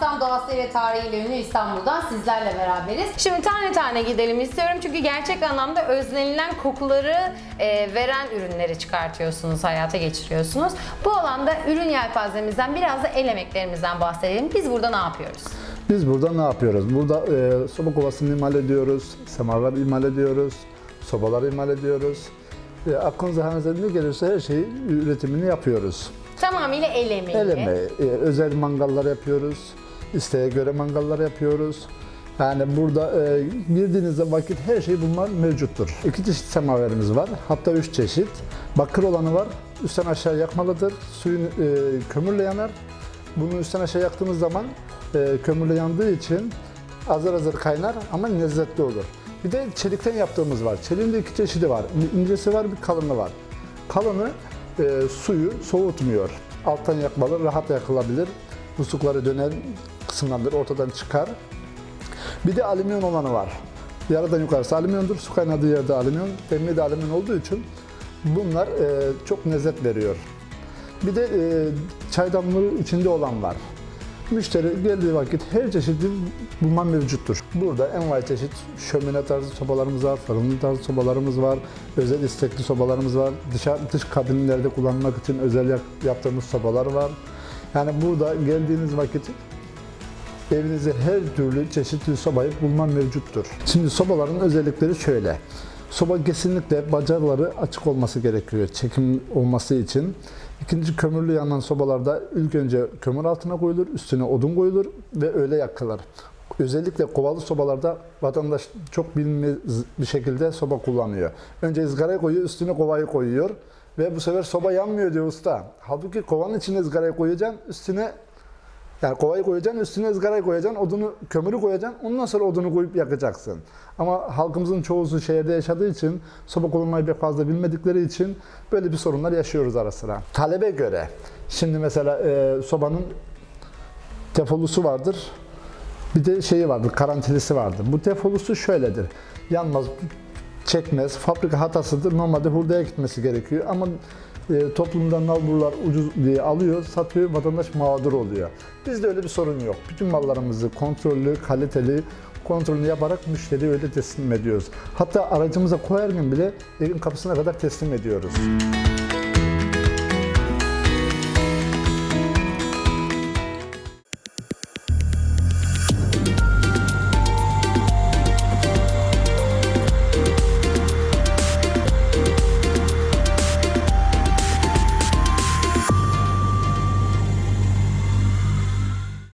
Yunanistan doğasıyla ve tarihiyle ünlü İstanbul'dan sizlerle beraberiz. Şimdi tane tane gidelim istiyorum çünkü gerçek anlamda özlenilen kokuları e, veren ürünleri çıkartıyorsunuz, hayata geçiriyorsunuz. Bu alanda ürün yelpazemizden biraz da el emeklerimizden bahsedelim. Biz burada ne yapıyoruz? Biz burada ne yapıyoruz? Burada e, soba kovasını imal ediyoruz, semaver imal ediyoruz, sobalar imal ediyoruz. E, aklınıza hanınıza ne gelirse her şeyi üretimini yapıyoruz. Tamamıyla el emeği. El emeği, e, özel mangallar yapıyoruz, isteğe göre mangallar yapıyoruz. Yani burada e, girdiğinizde vakit her şey bunlar mevcuttur. İki çeşit semaverimiz var, hatta üç çeşit. Bakır olanı var, üstten aşağı yakmalıdır, suyun e, kömürle yanar. Bunu üstten aşağı yaktığımız zaman e, kömürle yandığı için azar azar kaynar ama lezzetli olur. Bir de çelikten yaptığımız var. Çeliğin de iki çeşidi var. Bir incesi var, bir kalını var. Kalını e, suyu soğutmuyor. Alttan yakmalı, rahat yakılabilir. Muslukları dönen kısımlardır, ortadan çıkar. Bir de alüminyum olanı var. Yarıdan yukarısı alüminyumdur. Su kaynadığı yerde alüminyum, demli de alüminyum olduğu için bunlar e, çok lezzet veriyor. Bir de e, çaydanlığı içinde olan var. Müşteri geldiği vakit her çeşidi bulman mevcuttur. Burada envai çeşit şömine tarzı sobalarımız var, fırınlı tarzı sobalarımız var, özel istekli sobalarımız var, dışarı, dış kabinlerde kullanmak için özel yap- yaptığımız sobalar var. Yani burada geldiğiniz vakit Evinizde her türlü çeşitli sobayı bulman mevcuttur. Şimdi sobaların özellikleri şöyle. Soba kesinlikle bacakları açık olması gerekiyor çekim olması için. İkinci kömürlü yanan sobalarda ilk önce kömür altına koyulur, üstüne odun koyulur ve öyle yakılır. Özellikle kovalı sobalarda vatandaş çok bilmez bir şekilde soba kullanıyor. Önce ızgarayı koyuyor, üstüne kovayı koyuyor ve bu sefer soba yanmıyor diyor usta. Halbuki kovanın içine ızgarayı koyacaksın, üstüne yani kovayı koyacaksın, üstüne ızgarayı koyacaksın, odunu, kömürü koyacaksın, ondan sonra odunu koyup yakacaksın. Ama halkımızın çoğusu şehirde yaşadığı için, soba kullanmayı pek fazla bilmedikleri için böyle bir sorunlar yaşıyoruz ara sıra. Talebe göre, şimdi mesela e, sobanın tefolusu vardır, bir de şeyi vardır, karantilisi vardır. Bu tefolusu şöyledir, yanmaz, çekmez, fabrika hatasıdır. Normalde hurdaya gitmesi gerekiyor ama e, toplumdan nalburlar ucuz diye alıyor, satıyor, vatandaş mağdur oluyor. Bizde öyle bir sorun yok. Bütün mallarımızı kontrollü, kaliteli, kontrolünü yaparak müşteriye öyle teslim ediyoruz. Hatta aracımıza koyarken bile evin kapısına kadar teslim ediyoruz.